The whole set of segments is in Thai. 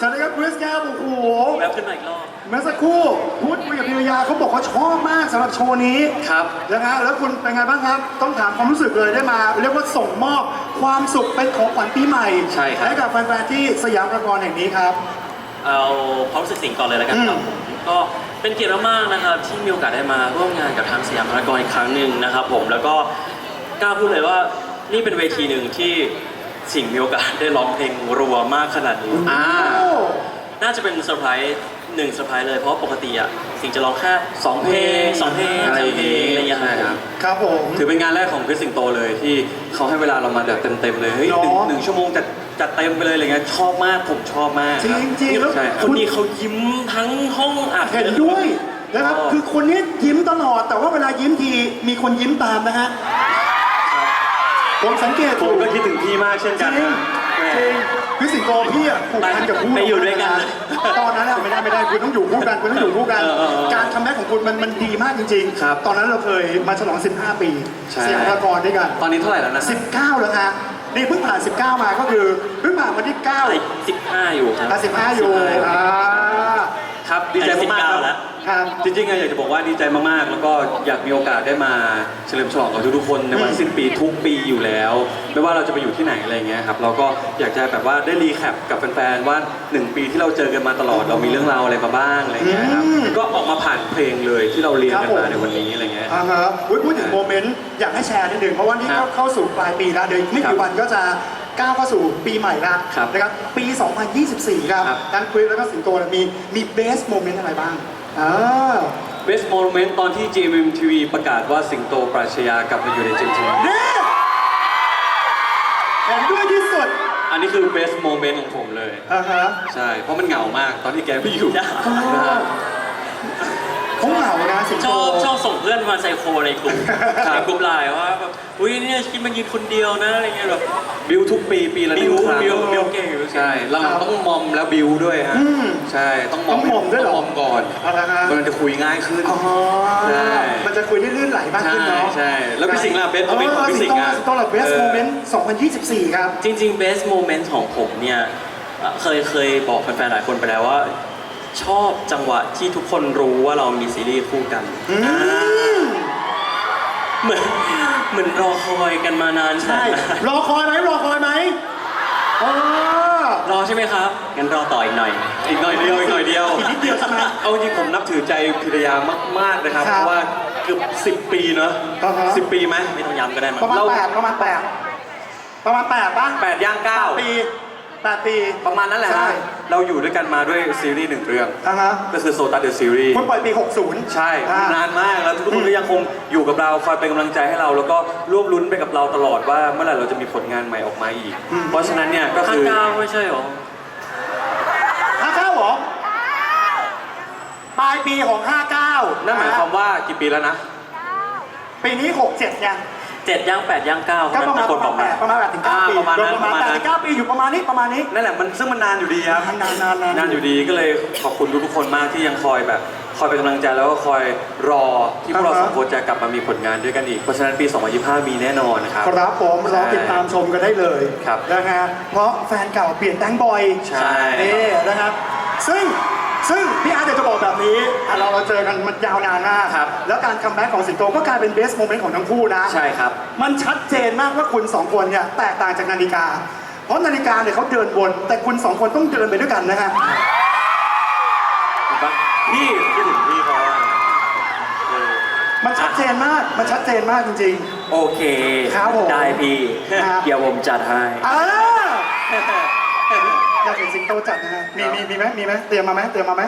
สวัสดีครับคริสครับโอ้โหแวบขึ้นมาอีกรอบเมื่อสักครู่พูดคุยกับพิรยาเขาบอกเขาชอบมากสำหรับโชว์นี้ครับ นะฮะแล้วคุณเป็นไงบ้างครับ ต้องถามความรู้สึกเลยได้มา เรียกว่าส่งมอบความสุขเป็นของขวัญปีใหม่ใช่ครับ ให้กับแฟนๆที่สยามพารากอนแห่งนี้ครับ เอาความรู้สึกสิ่งก่อนเลยแล้วกันครับอืมผมก็เป็นเกียรติมากๆนะครับ ที่มีโอกาสได้มาร่วมงานกับทางสยามพารากอนอีกครั้งหนึ่งนะครับ ผมแล้วก็กล้าพูดเลยว่านี่เป็นเวทีหนึ่งที่ สิ่งมีโอกาสได้ร้องเพลงรัวมากขนาดนี้อ่าโอ้น่าจะเป็นเซอร์ไพรส์หนึ่งเซอร์ไพรส์เลยเพราะปกติอะสิ่งจะร้องแค่สองเพลงสองเพลงอะไรสาอมย่างเพลงี้งอะไรอย่างเงี้ยใช่ครับ ครับผม ถือเป็นงานแรกของคริสสิงโตเลยที่เขาให้เวลาเรามาแบบเต็มๆเลยเฮ้ยหนึ่งเนาะหนึ่งชั่วโมงจัดจัดเต็มไปเลยอะไรเงี้ยชอบมากผมชอบมากจริงจริงๆแล้ว ใช่คนนี้เขายิ้มทั้งห้องอัด เห็นด้วยนะครับ อ๋อ คือคนนี้ยิ้มตลอด แต่ว่าเวลายิ้มทีมีคนยิ้มตามนะฮะ ผมสังเกตผมก็คิดถึงพี่มากเช่นจกันริงนะแม่จริงพี่สิงโตพี่อะผูกพันกับผู้ไปอยู่ด้วยกันตอนนั้นอะไม่ได้ไม่ได้คุณต้องอยู่คู่กันคุณต้องอยู่คู่กัน เออเออเออการคัมแบ็กของคุณมันมันดีมากจริงครับตอนนั้นเราเคยมาฉลอง 15 ปีใช่เสียงพารากอนด้วยกัน ตอนนี้เท่าไหร่แล้วนะ19 แล้วฮะนี่เพิ่งผ่าน 19 มาก็คือเพิ่งผ่านวันที่9อะไรสิบห้าอยู่ครับอะ15อยู่อ่า ครับดีใจมากๆ19ครับแล้ว ครับ จริงๆอะอยากจะบอกว่าดีใจมากๆ แล้วก็อยากมีโอกาสได้มาเฉลิมฉลองกับทุกๆคนในวันอืมสิ้นปีทุกปีอยู่แล้ว ไม่ว่าเราจะไปอยู่ที่ไหนอะไรเงี้ยครับเราก็อยากจะแบบว่าได้รีแคปกับแฟนๆว่าหนึ่งปีที่เราเจอกันมาตลอดเรามีเรื่องราวอะไรมาบ้างอะไรเงี้ยครับอืม ก็ออกมาผ่านเพลงเลยที่เราเรียนกันครับมาผมในวันนี้อะไรเงี้ย อ่าฮะอุ๊ยพูดถึงโมเมนต์อยากให้แชร์นิดหนึ่งเพราะว่านี่ครัเข้าบเข้าสู่ปลายปีแล้วเดี๋ยวอีกไม่ครักี่บวันก็จะก้าวเข้าสู่ปีใหม่แล้วครับนะครับปี 2024 ครับครับ ทั้งคริสแล้วก็สิงโตมีมีเบสโมเมนต์อะไรบ้าง อ่า Best Moment ตอนที่ GMMTV ประกาศว่าสิงโตปราชญากลับมาอยู่ในจิมทีเนี่ยเห็นด้วยที่สุดอันนี้คือ Best Moment ของผมเลย อ่าฮะ ใช่ เพราะมันเหงามากตอนที่แกไม่อยู่ใช่นะฮะ เขาเหงานะสิงชโต อบชอบส่งเพื่อนมาไซโคในกลุ่มครับในกลุ่มไลน์ว่าแบบอุ้ยเนี่ยคิดมันยืนคนเดียวนะอะไรเงี้ยแบบ บิวทุกปีปีละหบินึ่วงครั้งบิวบิวเก่งบิวเก่ง ใช่เราต้องมอมแล้วบิวด้วยฮะอืมใช่ต้องมอมต้องมอมด้วยเหรอ ต้องมอมก่อนอ่าฮะมันจะคุยง่ายขึ้น อ๋อ ใช่ มันจะคุยได้ลื่นไหลมากใช่ขึ้นเนาะใช่แล้วพี่สิงห์ล่ะ Best Moment ของพี่สิงห์เอออะสิงโตล่ะ Best เออ Moment 2024 ครับ จริงๆ best moment ของผมเนี่ยเอ่อเคยเคยบอกแฟนๆหลายคนไปแล้วว่า ชอบจังหวะที่ทุกคนรู้ว่าเรามีซีรีส์คู่กันอืม อ่าเหมือนเหมือนรอคอยกันมานานใช่แสนนานรอคอยไหมรอคอยไหมเออ รอใช่ไหมครับ งั้นรอต่ออีกหน่อย อีกหน่อยเดียวอีกหน่อยเดียวอีกนิดเดียวใช่ไหมเอาจริงผมนับถือใจพิรยามากๆนะครับครับเพราะว่าเกือบสิบปีเนอะอ่าฮะ สิบปีไหมไม่ต้องย้ำก็ได้มั้งประมาณเราแปดประมาณแปดประมาณแปดป่ะแปดย่างเก้าปี แปดปี ประมาณนั้นแหละใช่ฮะเราอยู่ด้วยกันมาด้วยซีรีส์หนึ่งเรื่อง อ่าฮะก็คือโซตัสเดอะซีรีส์คุณปล่อยปี 60 ใช่อ่านานมากแล้วทุกคนก็ยังคงอยู่กับเราคอยเป็นกำลังใจให้เรา แล้วก็ร่วมลุ้นไปกับเราตลอดว่าเมื่อไหร่เราจะมีผลงานใหม่ออกมาอีก เพราะฉะนั้นเนี่ยก็ข้าคืงอก้าวไม่ใช่หรอ59เหรอ ปลายปีของ 59นั่นหมายความว่ากี่ปีแล้วนะ ปีนี้ 67ไง เจ็ดย่างแปดย่างเก้าก็ประมาณคนปบอกระมามาณประมาณ8ถึง9ปีอ่าประมาณนั้นโดยประมาณประมาณนั้น8ถึง9ปีอยู่ประมาณนี้ประมาณนี้ นั่นแหละมันซึ่งมันนานอยู่ดีครับนานนานนานนาน นานอยู่ดีก็เลยขอบคุณทุกๆคนมากที่ยังคอยแบบ คอยเป็นกำลังใจแล้วก็คอยรอที่พวกเราอ่าฮะสองคนจะกลับมามีผลงานด้วยกันอีกเพราะฉะนั้นปี 2025 มีแน่นอนนะครับ ครับผมรอติดตามชมกันได้เลยครับนะฮะเพราะแฟนเก่าเปลี่ยนแตงบ่อยใช่ นี่นะครับซึ่ง ซึ่งพี่อาร์ตอยากจะบอกแบบนี้อะเราเราเจอกันมันยาวนานมากครับ แล้วการคัมแบ็กของสิงโตก็กลายเป็นเบสโมเมนต์ของทั้งคู่นะ ใช่ครับ มันชัดเจนมากว่าคุณสองคนเนี่ยแตกต่างจากนาฬิกา เพราะนาฬิกาเนี่ยเขาเดินวน แต่คุณสองคนต้องเดินไปด้วยกันนะฮะ ถูกปะพี่คิดถึงพี่เขาอะเออมันชัดเจนมาก มันชัดเจนมากจริง โอเค ครับผมได้พี่ครับเดี๋ยวผมจัดให้ ๆอ่าอยาก เห็นสิงโตจัดนะฮะมีมีมีไหมมีไหมเตรียมมาไหมเตรียมมาไหม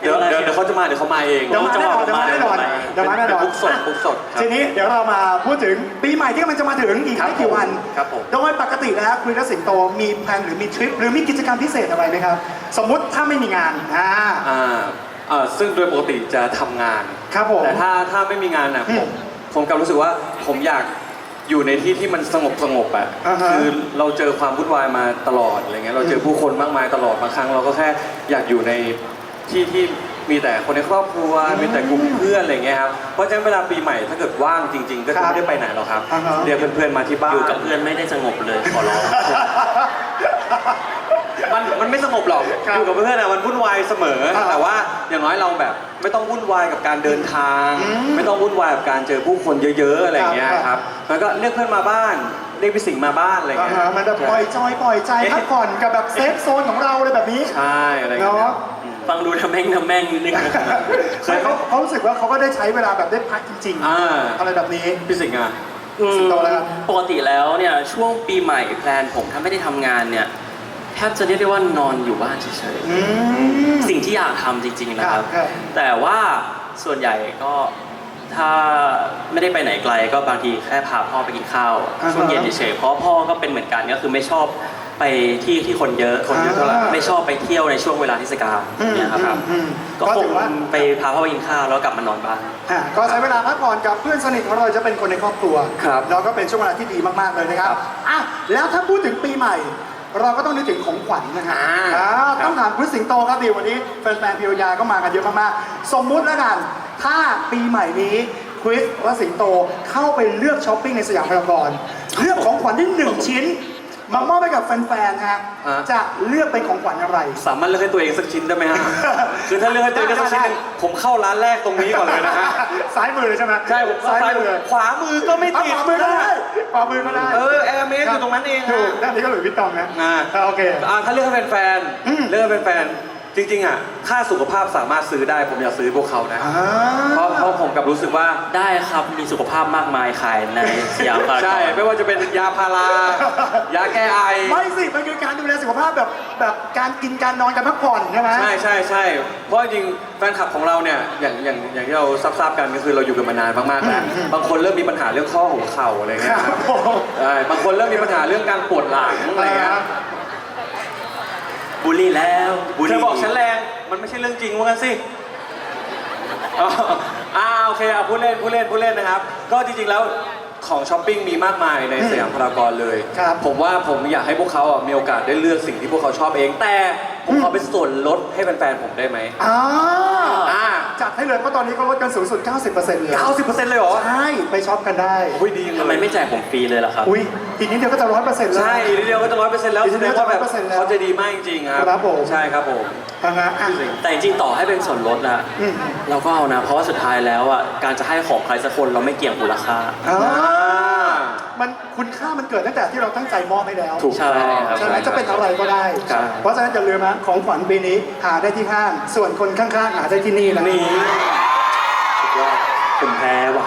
เดี๋ยวเดี๋ยวเดี๋ยวเขาจะมาเดี๋ยวเขามาเองเดี๋ยวมาแน่นอนเดี๋ยวมาแน่นอนเดี๋ยวมาแน่นอน บุกสดบุกสดครับ ทีนี้เดี๋ยวเรามาพูดถึงปีใหม่ที่กำลังจะมาถึงอีกครับไม่กี่วันครับผม โดยปกติแล้วคุยกับสิงโตมีแพลนหรือมีทริปหรือมีกิจกรรมพิเศษอะไรไหมครับ สมมุติถ้าไม่มีงานอ่า อ่าเอ่อซึ่งโดยปกติจะทำงาน ครับผมแต่ถ้าถ้าไม่มีงานอะอืมผมผมกลับรู้สึกว่าผมอยาก อยู่ในที่ที่มันสงบสงบอะอ่าฮะ คือเราเจอความวุ่นวายมาตลอดอะไรเงี้ยเราเจอผู้คนมากมายตลอดบางครั้งเราก็แค่อยากอยู่ในที่ที่มีแต่คนในครอบครัวมีแต่กลุ่มเพื่อนอะไรเงี้ยครับเพราะฉะนั้นเวลาปีใหม่ถ้าเกิดว่างจริง ๆ ก็ครัจะบไม่ได้ไปไหนหรอกครับอ่าฮะ เรียกเพื่อนๆมาที่บ้านอยู่กับเพื่อนไม่ได้สงบเลยขอร้อง มันมันไม่สงบหรอกครับอยู่กับเพื่อนอะมันวุ่นวายเสมออ่าแต่ว่าอย่างน้อยเราแบบ ไม่ต้องวุ่นวายกับการเดินทางอืมไม่ต้องวุ่นวายกับการเจอผู้คนเยอะ ๆ อะไรอย่างเงี้ยครับครับมันก็เรียกเพื่อนมาบ้านเรียกพี่สิงห์มาบ้านอะไรอย่างอ่าเงี้ยฮะมันจะปล่อยจอยปล่อยใจพักผ่อนกับแบบเซฟโซนของเราเลยแบบนี้ใช่อะไรอย่างเงี้ยเนาะฟังดูทำแม่งทำแม่งนิดนึงเคยเขาเขารู้สึกว่าเขาก็ได้ใช้เวลาแบบได้พักจริงอ่าๆอะไรแบบนี้พี่สิงห์อะอืมโตแล้วครับปกติแล้วเนี่ยช่วงปีใหม่แพลนผมถ้าไม่ได้ทำงานเนี่ย แทบจะเรียกได้ว่านอนอยู่บ้านเฉยอืม ๆสิ่งที่อยากทำจริงๆนะครับ ครับ แต่ว่าส่วนใหญ่ก็ถ้าไม่ได้ไปไหนไกลก็บางทีแค่พาพ่อไปกินข้าวอ่าฮะช่วงเย็นเฉยๆเพราะพ่อก็เป็นเหมือนกันก็คือไม่ชอบไปที่ที่คนเยอะคนเยอะเท่าไหร่ไม่ชอบไปเที่ยวในช่วงเวลาเทศกาลเนี่ยครับ อืมอืมก็ก็คถืงอว่า ไปพาพ่อไปกินข้าวแล้วกลับมานอนบ้าน อะก็ใช้เวลาพักผ่อนกับเพื่อนสนิทของเราจะเป็นคนในครอบครัวครับแล้วก็เป็นช่วงเวลาที่ดีมากๆเลยนะครับอะแล้วถ้าพูดถึงปีใหม่ เราก็ต้องนึกถึงของขวัญนะฮะอ่าอ่าต้องถามคุณสิงโตครับดีวันนี้แฟนๆพิวยาก็มากันเยอะมากๆสมมุติแล้วกัน ถ้าปีใหม่นี้คริสและสิงโตเข้าไปเลือกช้อปปิ้งในสยามพารากอนเลือกของขวัญได้หนึ่งชิ้น มามอบให้กับแฟนๆฮะฮะจะเลือกเป็นของขวัญอะไร สามารถเลือกให้ตัวเองสักชิ้นได้ไหมฮะ คือถ้าเลือกให้ตัวเองได้สักชิ้นหนึ่งผมเข้าร้านแรกตรงนี้ก่อนเลยนะฮะ ซ้ายมือเลยใช่ไหมใช่ผมเข้าซ้ายซ้ายมือเลยขวามือก็ไม่เอาติดขวามือก็ได้ขวามือก็ได้เออแอร์เมสอยู่ตรงนั้นเองถูฮะกด้านนี้ก็หลุยส์วิตตองนะอ่าอ่าโอเค อ่าถ้าเลือกให้เป็นแฟนอืมเลือกให้เป็นแฟน จริงๆอะค่าสุขภาพสามารถซื้อได้ผมอยากซื้อพวกเขานะ อ่า เพราะเพราะผมกลับรู้สึกว่า ได้ครับมีสุขภาพมากมายขายในสยามพารากอน ใช่ ไม่ว่าจะเป็นยาพารายาแก้ไอ ไม่สิ มันคือการดูแลสุขภาพแบบแบบการกินการนอนการพักผ่อนใช่ไหม ใช่ใช่ใช่เพราะจริงๆแฟนคลับของเราเนี่ยอย่างอย่างอย่างที่เราทราบๆกันก็คือเราอยู่กันมานานมากๆแล้วบางคนเริ่มมีปัญหาเรื่องข้อหัวเข่าอะไรคเงี้ยรับผม ใช่บางคนเริ่มมีปัญหาเรื่องการปวดหลังอะไรเงี้ย บูลลี่แล้วบูลเธลี่อบอกฉันแรง มันไม่ใช่เรื่องจริงว่างั้นสิอ๋ออ่าโอเคเอาพูดเล่นพูดเล่นพูดเล่นนะครับ ก็จริงๆแล้วของช้อปปิ้งมีมากมายในสยามพารากอนเลย ครับผมว่าผมอยากให้พวกเขาอะมีโอกาสได้เลือกสิ่งที่พวกเขาชอบเอง แต่ผมขอเป็นส่วนลดให้แฟนๆผมได้ไหม อ่า อ่า จัดให้เลยเพราะตอนนี้เขาลดกันสูงสุด 90%เลย90%เลยเหรอใช่ไปช็อปกันได้โอ้ยดีจังเลยทำไมไม่แจกผมฟรีเลยล่ะครับ อุ้ยอีกนิดเดียวก็จะร้อยเปอร์เซ็นต์แล้ว ใช่อีกนิดเดียวก็จะร้อยเปอร์เซ็นต์แล้วอีกนิแสดดเดียวงว่าแบบ100%แล้วเขาใจะดีมากจริงๆครับครับผม ใช่ครับผมอ่าฮะอะ แต่จริงๆต่อให้เป็นส่วนลดนะอืม เราก็เอานะ เพราะว่าสุดท้ายแล้วอะการจะให้ของใครสักคนเราไม่เกี่ยงมูลค่า อ่าอ่า มันคุณค่ามันเกิดตั้งแต่ที่เราตั้งใจมอบให้แล้วถูกใช่ครับ ใช่ไหมจะเป็นอะไรก็ได้ครับเพราะฉะนั้นอย่าลืมนะของขวัญปีนี้หาได้ที่ห้าง ส่วนคนข้างๆหาได้ที่นี่นะนี่สุดยอดผมแพ้ว่ะ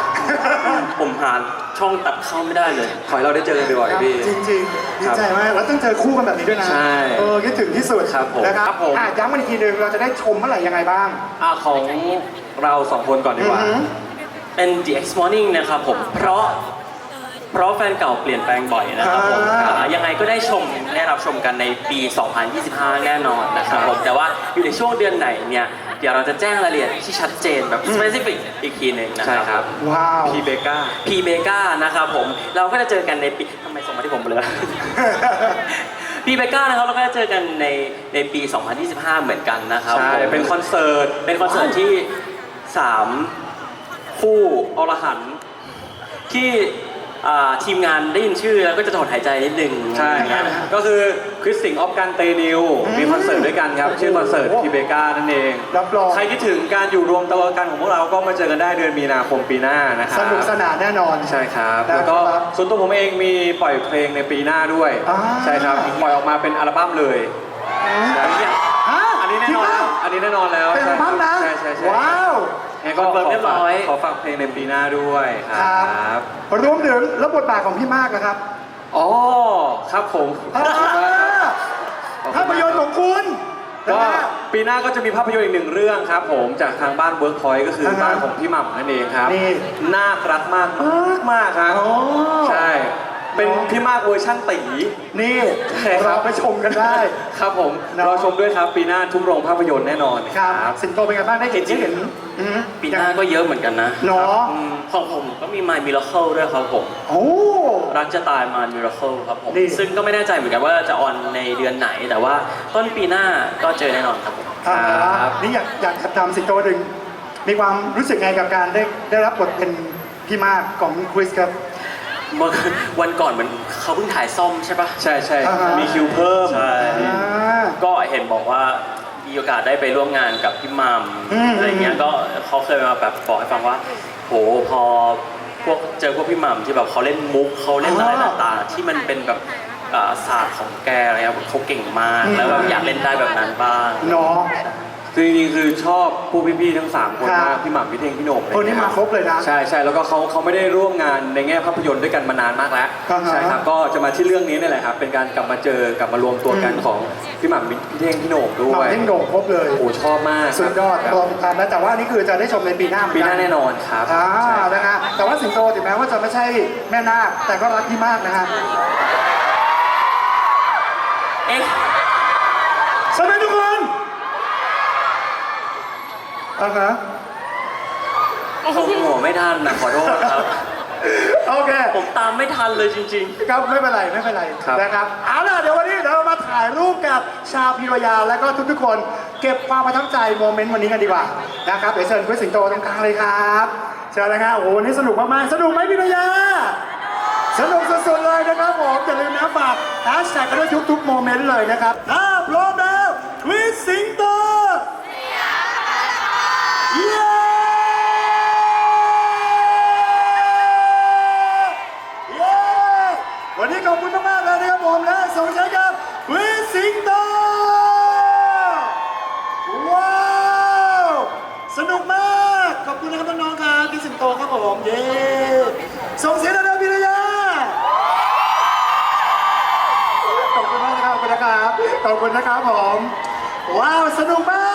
ผมหาช่องตัดเข้าไม่ได้เลย ขอให้เราได้เจอกันบ่อยๆพี่ จริงๆดีครับใจมากแล้วต้องเจอคู่กันแบบนี้ด้วยนะใช่เออคิดถึงที่สุดครับผมนะครับครับผม อะย้ำกันอีกทีหนึ่งเราจะได้ชมเมื่อไหร่ยังไงบ้าง อะของเราสองคนก่อนดีกว่า อือหือ เป็น The X Morning นะครับผม เพราะ เพราะแฟนเก่าเปลี่ยนแปลงบ่อยนะครับผมอ่า อ่ายังไงก็ได้ชมได้รับชมกันในปี 2025 แน่นอนนะครับผมแต่ว่าอยู่ในช่วงเดือนไหนเนี่ย เดี๋ยวเราจะแจ้งรายละเอียดที่ชัดเจนแบบ specific อีกทีหนึ่งนะใช่คครัรับ บ ว้าว พีเบก้า พีเบกานะครับผมเราก็จะเจอกันในปีทำไมส่งมาที่ผมเลย พีเบกานะครับเราก็จะเจอกันในในปี 2025 เหมือนกันนะครับใช่ ผมเป็นคอนเสิร์ต เป็นคอนเสิร์ตที่ 3 คู่อรหันต์ที่ อ่าทีมงานได้ยินชื่อแล้วก็จะถอนหายใจนิดนึงใช่ยังไงนะฮะก็คือคริสสิงออฟกันเตนิวอืมมีคอนเสิร์ตด้วยกันครับชื่อคอนเสิร์ตโอ้โหพีเบก้านั่นเองรับรองใครคิดถึงการอยู่รวมตัวกันของพวกเราก็มาเจอกันได้เดือนมีนาคมปีหน้านะครับสนุกสนานแน่นอนใช่ครับนะครับแล้วก็ส่วนตัวผมเองมีปล่อยเพลงในปีหน้าด้วยอ่าใช่ครับปล่อยออกมาเป็นอัลบั้มเลยใช่ฮะอันนี้แน่นอนแล้วอันนี้แน่นอนแล้วเป็นอัลบั้มนะใช่ใช่ใช่ว้าว งั้นก็ขอฝากขอฝากเพลงในปีหน้าด้วยคครรัับ รวมถึงรับบทบาทของพี่มากนะครับอ๋อ ครับผมอ่าภาพยนตร์ของคุณนะก็ฮะ ปีหน้าก็จะมีภาพยนตร์อีกหนึ่งเรื่องครับผมจากทางบ้านเวิร์กพอยต์ก็คืออ่าฮะบ้านของพี่หม่ำนั่นเองครับนี่น่ารักมากมากมากครับโอ้ใช่ เป็นเนอะพี่มากเวอร์ชั่นตี นี่ใช่ครับ เราไปชมกันได้ ครับผมเนอะ รอชมด้วยครับปีหน้าทุกโรงภาพยนตร์แน่นอน ครับครับสิงโตเป็นไงบ้างได้เห็นจริที่งๆ เห็นอืมปีหน้าก็เยอะเหมือนกันนะเนาะอืมของผมก็มี My Miracle ด้วยครับผม โอ้ รักจะตายมา Miracle ครับผม นี่ ซึ่งก็ไม่แน่ใจเหมือนกันว่าจะออนในเดือนไหน แต่ว่าต้นปีหน้าก็เจอแน่นอนครับผม อ่าครับ นี่อยากอยากถามสิงโตดึงมีความรู้สึกไงกับการได้ได้รับบทเป็นพี่มากของคริสครับ เมื่อวันก่อนเหมือนเขาเพิ่งถ่ายซ่อมใช่ปะใช่ใช่อ่าฮะ มีคิวเพิ่ม ใช่อ่า ก็เห็นบอกว่ามีโอกาสได้ไปร่วมงานกับพี่มัมอืม อะไรเงี้ยก็เขาเคยมาแบบบอกให้ฟังว่า โหพอพวกเจอพวกพี่มัมที่แบบเขาเล่นมุกเขาเล่นอะไรต่างๆที่มันเป็นแบบอ่าศาสตร์ของแกอะไรเงี้ยเขาเก่งมากแล้วแบบอยากเล่นได้แบบนั้นบ้าง เนาะ คือจริงๆคือชอบผู้พี่ๆทั้งสามคนครับมากพี่หม่ำพี่เท่งพี่โหน่งอะไรคนนี้เงี้ยมาครบเลยนะใช่ใช่แล้วก็เขาเขาไม่ได้ร่วมงานในแง่ภาพยนตร์ด้วยกันมานานมากแล้วอ่าฮะใช่ครับก็จะมาที่เรื่องนี้นี่แหละครับเป็นการกลับมาเจอกลับมารวมตัวกันอืม ของพี่หม่ำพี่เท่งพี่โหน่งด้หวมายเท่งโด่งครบเลย โอ้โหชอบมากสุดยอดครับลองติดตามนะแต่ว่านี่คือจะได้ชมในปีหน้าเหมือปีกัหน้าแน่นอนครับอ่าใช่ นะฮะแต่ว่าสิงโตถึงแม้ว่าจะไม่ใช่แม่นาคแต่ก็รักพี่มากนะฮะเอ๊ะใช่ไหมทุกคน อ่าฮะผมหัวไม่ทันนะขอโทษครับ โอเค ผมตามไม่ทันเลยจริงๆครับไม่เป็นไรไม่เป็นไรครับ นะครับเอาล่ะเดี๋ยววันนี้เดี๋ยวเรามาถ่ายรูปกับชาวพิรยาและก็ทุกๆคน เก็บความประทับใจโมเมนต์วันนี้กันดีกว่านะครับเดี๋ยวเชิญคุณสิงโตตรงกลางเลยครับเชิญเลยครับโอ้โหวันนี่สนุกมากๆสนุกไหมพิรยา สนุกสุดๆเลยนะครับผมอย่าลืมนะฝากแฮชแท็กกันด้วยทุกๆโมเมนต์เลยนะครับถ้าพร้อมแล้วควิสสิงโตเย้เย้วันนี้ขอบ คุณมากๆเลยนะครับผมและส่งใช้กับวิสิงโตว้าวสนุกมากขอบคุณนะครับน้องๆครับพี่สิงโตครับผมเย้ส่งเสียงดังๆพิรยาขอบคุณมากนะครับขอบคุณนะครับขอบคุณนะครับผมว้าวสนุกมาก